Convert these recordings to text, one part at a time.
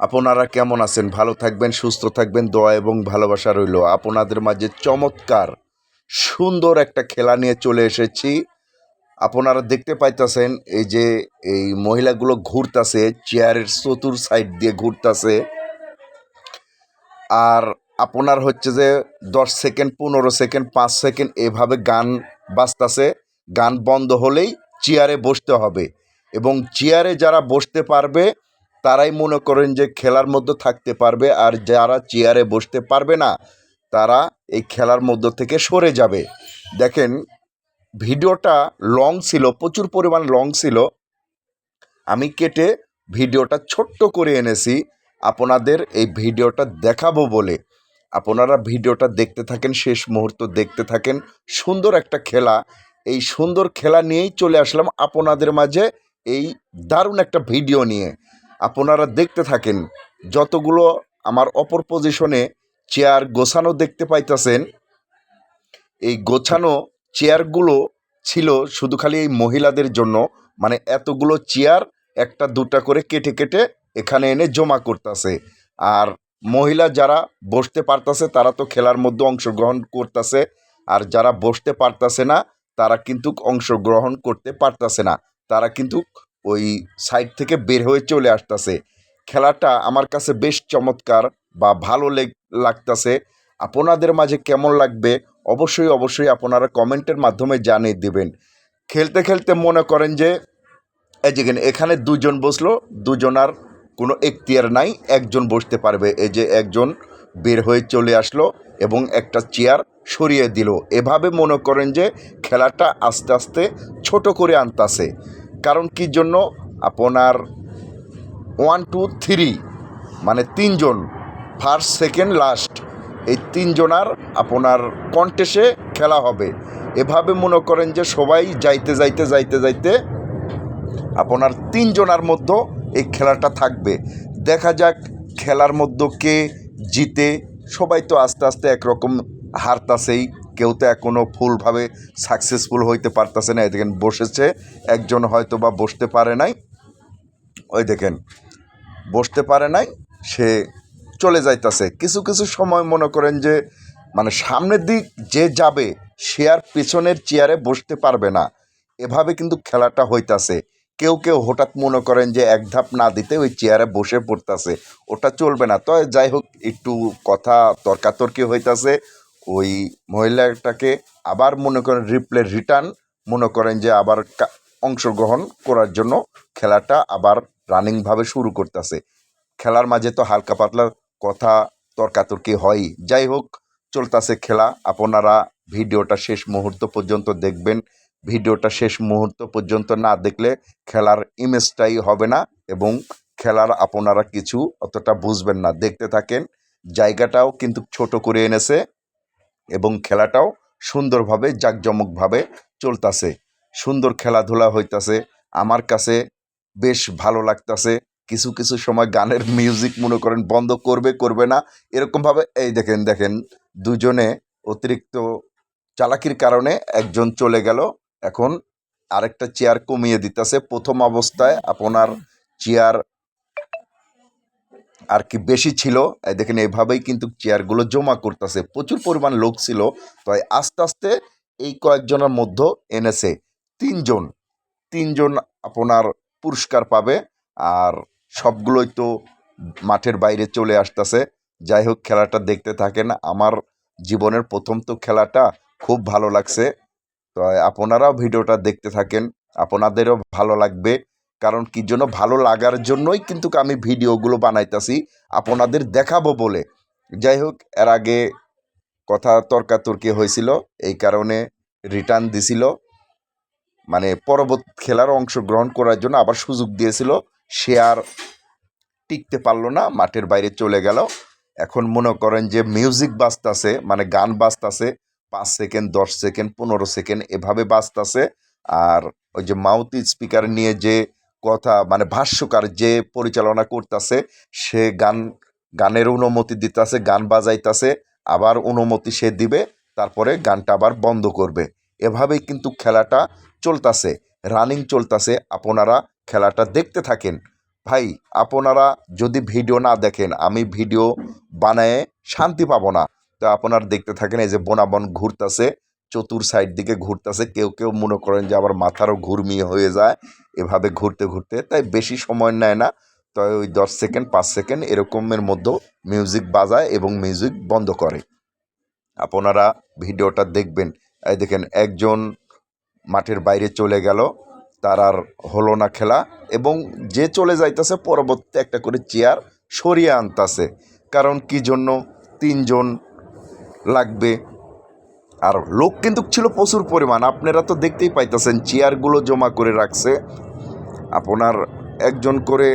আপনারা কেমন আছেন? ভালো থাকবেন, সুস্থ থাকবেন, দোয়া এবং ভালোবাসা রইল। আপনাদের মাঝে চমৎকার, সুন্দর একটা খেলা নিয়ে চলে এসেছি। আপনারা দেখতে পাইতেছেন এই যে এই মহিলাগুলো ঘুরতাছে, চেয়ারের চতুর সাইড দিয়ে ঘুরতাছে। আর আপনার হচ্ছে যে দশ সেকেন্ড, পনেরো সেকেন্ড, পাঁচ সেকেন্ড এভাবে গান বাজতাছে। গান বন্ধ হলেই চেয়ারে বসতে হবে এবং চেয়ারে যারা বসতে পারবে তারাই মনে করেন যে খেলার মধ্যে থাকতে পারবে আর যারা চেয়ারে বসতে পারবে না, তারা এই খেলার মধ্য থেকে সরে যাবে। দেখেন, ভিডিওটা লং ছিল, প্রচুর পরিমাণ লং ছিল। আমি কেটে ভিডিওটা ছোট্ট করে এনেছি, আপনাদের এই ভিডিওটা দেখাবো বলে। আপনারা ভিডিওটা দেখতে থাকেন, শেষ মুহূর্ত দেখতে থাকেন, সুন্দর একটা খেলা। এই সুন্দর খেলা নিয়েই চলে আসলাম আপনাদের মাঝে এই দারুণ একটা ভিডিও নিয়ে। আপনারা দেখতে থাকেন, যতগুলো আমার অপর পজিশনে চেয়ার গোছানো দেখতে পাইতেছেন, এই গোছানো চেয়ারগুলো ছিল শুধু খালি এই মহিলাদের জন্য মানে এতগুলো চেয়ার একটা দুটা করে কেটে কেটে এখানে এনে জমা করতেছে। আর মহিলা যারা বসতে পারতাছে, তারা তো খেলার মধ্যে অংশগ্রহণ করতেছে, আর যারা বসতে পারতাছে না, তারা কিন্তু অংশগ্রহণ করতে পারতাছে না। তারা কিন্তু ওই সাইড থেকে বের হয়ে চলে আসতেছে। খেলাটা আমার কাছে বেশ চমৎকার বা ভালো লাগতাছে। আপনাদের মাঝে কেমন লাগবে? অবশ্যই অবশ্যই আপনারা কমেন্টের মাধ্যমে জানিয়ে দেবেন। খেলতে খেলতে মনে করেন যে, এই যে এখানে দুজন বসল দুজনার কোনো এখতিয়ার নাই, একজন বসতে পারবে। এই যে একজন বের হয়ে চলে আসলো এবং একটা চেয়ার সরিয়ে দিল। এভাবে মনে করেন যে, খেলাটা আস্তে আস্তে ছোট করে আনতাছে। কারণ কি জন্য? আপনার ওয়ান টু থ্রি মানে তিনজন ফার্স্ট সেকেন্ড লাস্ট এই তিনজনার আপনার কন্টেসে খেলা হবে। এভাবে মনে করেন যে সবাই যাইতে যাইতে যাইতে যাইতে আপনার তিনজনার মধ্যে এই খেলাটা থাকবে। দেখা যাক খেলার মধ্যে কে জিতে। সবাই তো আস্তে আস্তে একরকম হারতাছেই। কেউ তো এখনও ফুলভাবে সাকসেসফুল হইতে পারতাছে না। দেখেন, বসেছে, একজন হয়তো বা বসতে পারে নাই। ওই দেখেন, বসতে পারে নাই, সে চলে যাইতাছে। কিছু কিছু সময় মনে করেন যে মানে সামনের দিক যে যাবে, সে আর পেছনের চেয়ারে বসতে পারবে না। এভাবে কিন্তু খেলাটা হইতাছে। কেউ কেউ হঠাৎ মনে করেন যে, এক ধাপ না দিতে ওই চেয়ারে বসে পড়তাছে। ওটা চলবে না। তো যাই হোক, একটু কথা তর্কাতর্কি হইতাছে। ওই মহিলাটাকে আবার মনে করেন রিপ্লে রিটার্ন, মনে করেন যে আবার অংশগ্রহণ করার জন্য খেলাটা আবার রানিংভাবে শুরু করতেছে। খেলার মাঝে তো হালকা পাতলা কথা তর্কাতর্কি হয়ই। যাই হোক, চলতেছে খেলা। আপনারা ভিডিওটা শেষ মুহূর্ত পর্যন্ত দেখবেন। ভিডিওটা শেষ মুহূর্ত পর্যন্ত না দেখলে খেলার ইমেজটাই হবে না এবং খেলার আপনারা কিছু অতটা বুঝবেন না। দেখতে থাকেন। জায়গাটাও কিন্তু ছোট করে এনেছে। এবং খেলাটাও সুন্দরভাবে, জাঁকজমকভাবে চলতেছে। সুন্দর খেলাধুলা হইতাছে। আমার কাছে বেশ ভালো লাগতাছে। কিছু কিছু সময় গানের মিউজিক মনে করেন বন্ধ করবে করবে না। এরকমভাবে, এই দেখেন দেখেন, দুজনে অতিরিক্ত চালাকির কারণে একজন চলে গেল। এখন আরেকটা চেয়ার কমিয়ে দিতেছে। প্রথম অবস্থায় আপনার চেয়ার আর কি বেশি ছিল দেখেন এভাবেই কিন্তু চেয়ারগুলো জমা করতেছে। প্রচুর পরিমাণ লোক ছিল, তাই আস্তে আস্তে এই কয়েকজনের মধ্যে এনেছে তিনজন। তিনজন আপনার পুরস্কার পাবে, আর সবগুলোই তো মাঠের বাইরে চলে আসতেছে। যাই হোক, খেলাটা দেখতে থাকেন, আমার জীবনের প্রথম তো খেলাটা খুব ভালো লাগছে। তো আপনারাও ভিডিওটা দেখতে থাকেন, আপনাদেরও ভালো লাগবে। কারণ কি জন্য? ভালো লাগার জন্যই কিন্তু আমি ভিডিওগুলো বানাইতাছি, আপনাদের দেখাবো বলে। যাই হোক, এর আগে কথা তর্কাতর্কি হয়েছিল, এই কারণে রিটার্ন দিছিল। মানে পরবর্তী খেলার অংশগ্রহণ করার জন্য আবার সুযোগ দিয়েছিল। সে আর টিকতে পারল না, মাঠের বাইরে চলে গেল। এখন মনে করেন যে মিউজিক বাজতাছে মানে গান বাজতাছে, পাঁচ সেকেন্ড দশ সেকেন্ড পনেরো সেকেন্ড এভাবে বাজতাছে। আর ওই যে মাউথ স্পিকার নিয়ে যে কথা মানে ভাষ্যকার যে পরিচালনা করতেছে, সে গান, গানের অনুমতি দিতেছে, গান বাজাইতেছে, আবার অনুমতি সে দিবে, তারপরে গানটা আবার বন্ধ করবে। এভাবেই কিন্তু খেলাটা চলতেছে, রানিং চলতেছে, আপনারা খেলাটা দেখতে থাকেন। ভাই, আপনারা যদি ভিডিও না দেখেন, আমি ভিডিও বানায়ে শান্তি পাবো না। তো আপনারা দেখতে থাকেন, এই যে বনাবন ঘুরতাছে, চতুর সাইড দিকে ঘুরতাছে, কেউ কেউ মনে করেন যে আবার মাথারও ঘুরমিয়ে হয়ে যায় এভাবে ঘুরতে ঘুরতে, তাই বেশি সময় নেয় না। তো ওই দশ সেকেন্ড, পাঁচ সেকেন্ড এরকমের মধ্যেও মিউজিক বাজায় এবং মিউজিক বন্ধ করে। আপনারা ভিডিওটা দেখবেন। এই দেখেন, একজন মাঠের বাইরে চলে গেল। তার আর হলো না খেলা এবং যে চলে যাইতেছে পরবর্তী একটা করে চেয়ার সরিয়ে আনতাছে। কারণ কি জন্য? তিনজন লাগবে। আর লোক কিন্তু ছিল প্রচুর পরিমাণ। আপনারা তো দেখতেই পাইতেছেন, চেয়ারগুলো জমা করে রাখছে। আপনার একজন করে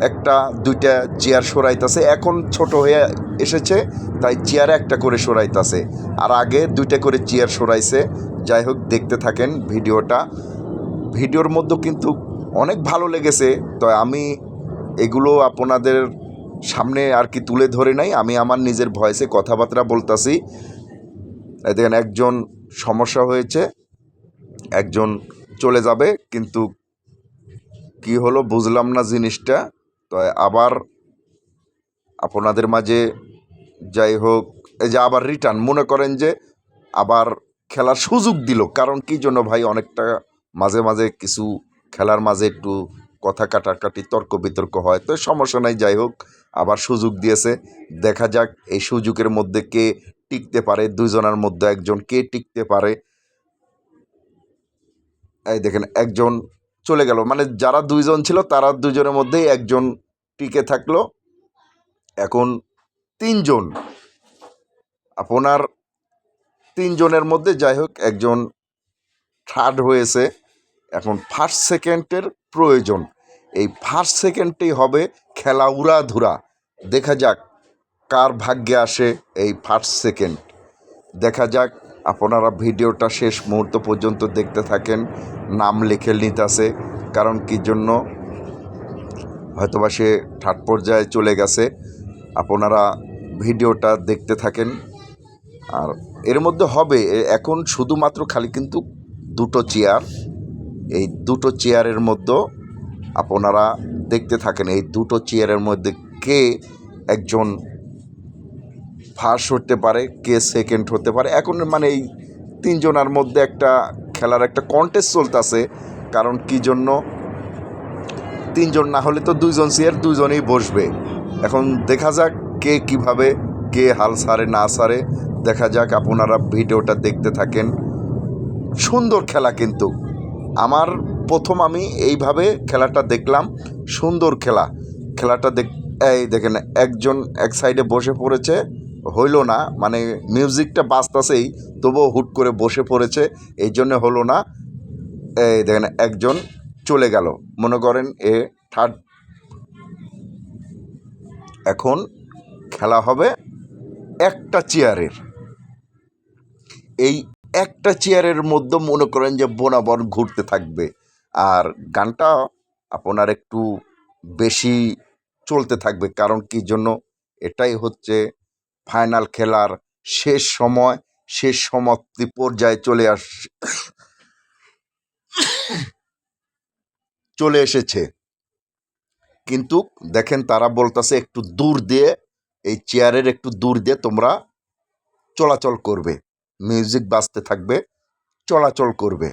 একটা, দুইটা চেয়ার সরাইতাছে। এখন ছোট হয়ে এসেছে, তাই চেয়ারে একটা করে সরাইতাছে। আর আগে দুইটা করে চেয়ার সরাইছে। যাই হোক, দেখতে থাকেন ভিডিওটা। ভিডিওর মধ্যে কিন্তু অনেক ভালো লেগেছে। তো আমি এগুলো আপনাদের সামনে আর কি তুলে ধরে নাই। আমি আমার নিজের ভয়েসে কথাবার্তা বলতাছি। এই দেখেন, একজন সমস্যা হয়েছে, একজন চলে যাবে, কিন্তু কি হলো বুঝলাম না জিনিসটা। তো আবার আপনাদের মাঝে যাই হোক, এই যে আবার রিটার্ন মনে করেন যে আবার খেলার সুযোগ দিল। কারণ কি জন্য ভাই, অনেকটা মাঝে মাঝে কিছু খেলার মাঝে একটু কথা কাটাকাটি, তর্ক বিতর্ক হয়। তো সমস্যা নাই, যাই হোক, আবার সুযোগ দিয়েছে। দেখা যাক, এই সুযোগের মধ্যে কে টিকতে পারে দুজনের মধ্যে একজন কে টিকতে পারে। এই দেখেন, একজন চলে গেল। মানে যারা দুইজন ছিল, তারা দুজনের মধ্যেই একজন টিকে থাকল। এখন তিনজন। আপনার তিনজনের মধ্যে যাই হোক, একজন থার্ড হয়েছে। এখন ফার্স্ট সেকেন্ডের প্রয়োজন। এই ফার্স্ট সেকেন্ডেই হবে খেলা উড়াধুরা। দেখা যাক কার ভাগ্যে আসে এই ফার্স্ট সেকেন্ড দেখা যাক, আপনারা ভিডিওটা শেষ মুহূর্ত পর্যন্ত দেখতে থাকেন, নাম লিখে নিতেছে, কারণ কি জন্য? হয়তোবা সে থার্ড পর্যায়ে চলে গেছে, আপনারা ভিডিওটা দেখতে থাকেন। আর এর মধ্যে হবে এখন শুধুমাত্র খালি কিন্তু দুটো চেয়ার এই দুটো চেয়ারের মধ্যে আপনারা দেখতে থাকেন, এই দুটো চেয়ারের মধ্যে কে একজন ফার্স্ট হতে পারে, কে সেকেন্ড হতে পারে। এখন মানে এই তিনজনের মধ্যে একটা খেলার একটা কন্টেস্ট চলতেছে, কারণ কি জন্য? তিনজন না হলে তো দুইজন চেয়ার দুইজনেই বসবে। এখন দেখা যাক কে কীভাবে, কে হাল সারে, না সারে। দেখা যাক আপনারা ভিডিওটা দেখতে থাকেন। সুন্দর খেলা কিন্তু। আমার প্রথম আমি এইভাবে খেলাটা দেখলাম। সুন্দর খেলা। খেলাটা দেখ এই দেখেন, একজন এক সাইডে বসে পড়েছে। হইল না মানে মিউজিকটা বাজতাছেই, তবুও হুট করে বসে পড়েছে, এই জন্য হলো না, এই দেখেন একজন চলে গেল, মনে করেন এ থার্ড এখন খেলা হবে একটা চেয়ারের। এই একটা চেয়ারের মধ্যে মনে করেন যে বনাবন ঘুরতে থাকবে, আর গানটা আপনার একটু বেশি চলতে থাকবে, কারণ কি জন্য? এটাই হচ্ছে ফাইনাল খেলার শেষ সময়, শেষ সমাপ্তি পর্যায়ে চলে আস, চলে এসেছে। কিন্তু দেখেন তারা বলতেছে একটু দূর দিয়ে, এই চেয়ারের একটু দূর দিয়ে তোমরা চলাচল করবে। মিউজিক বাজতে থাকবে, চলাচল করবে।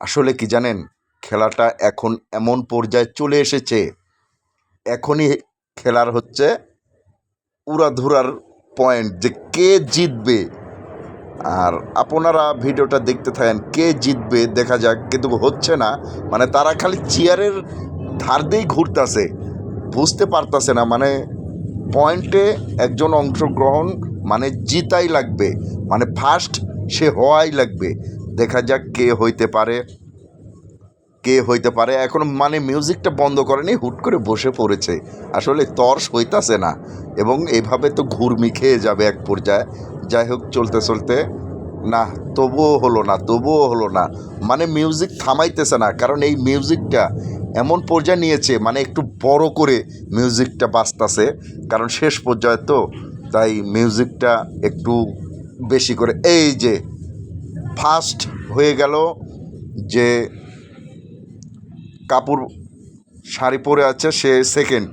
আসলে কি জানেন, খেলাটা এখন এমন পর্যায়ে চলে এসেছে। এখনই খেলার হচ্ছে উড়াধুরার পয়েন্ট যে কে জিতবে। আর আপনারা ভিডিওটা দেখতে থাকেন, কে জিতবে দেখা যাক, কিন্তু হচ্ছে না। মানে তারা খালি চেয়ারের ধার দিয়েই ঘুরতেছে। বুঝতে পারতাছে না মানে পয়েন্টে একজন অংশগ্রহণ মানে জিতাই লাগবে। মানে ফার্স্ট সে হওয়াই লাগবে। দেখা যাক কে হইতে পারে। কে হইতে পারে? এখন মানে মিউজিকটা বন্ধ করেনি, হুট করে বসে পড়েছে। আসলে তর্স হইতাছে না। এবং এভাবে তো ঘুরমি খেয়ে যাবে এক পর্যায়ে। যাই হোক, চলতে চলতে না, তবুও হলো না, তবুও হলো না। মানে মিউজিক থামাইতেছে না, কারণ এই মিউজিকটা এমন পর্যায়ে নিয়েছে মানে একটু বড় করে মিউজিকটা বাজতাছে। কারণ শেষ পর্যায়ে তো, তাই মিউজিকটা একটু বেশি করে, এই যে ফার্স্ট হয়ে গেল যে কাপুর শাড়ি পরে আছে সে সেকেন্ড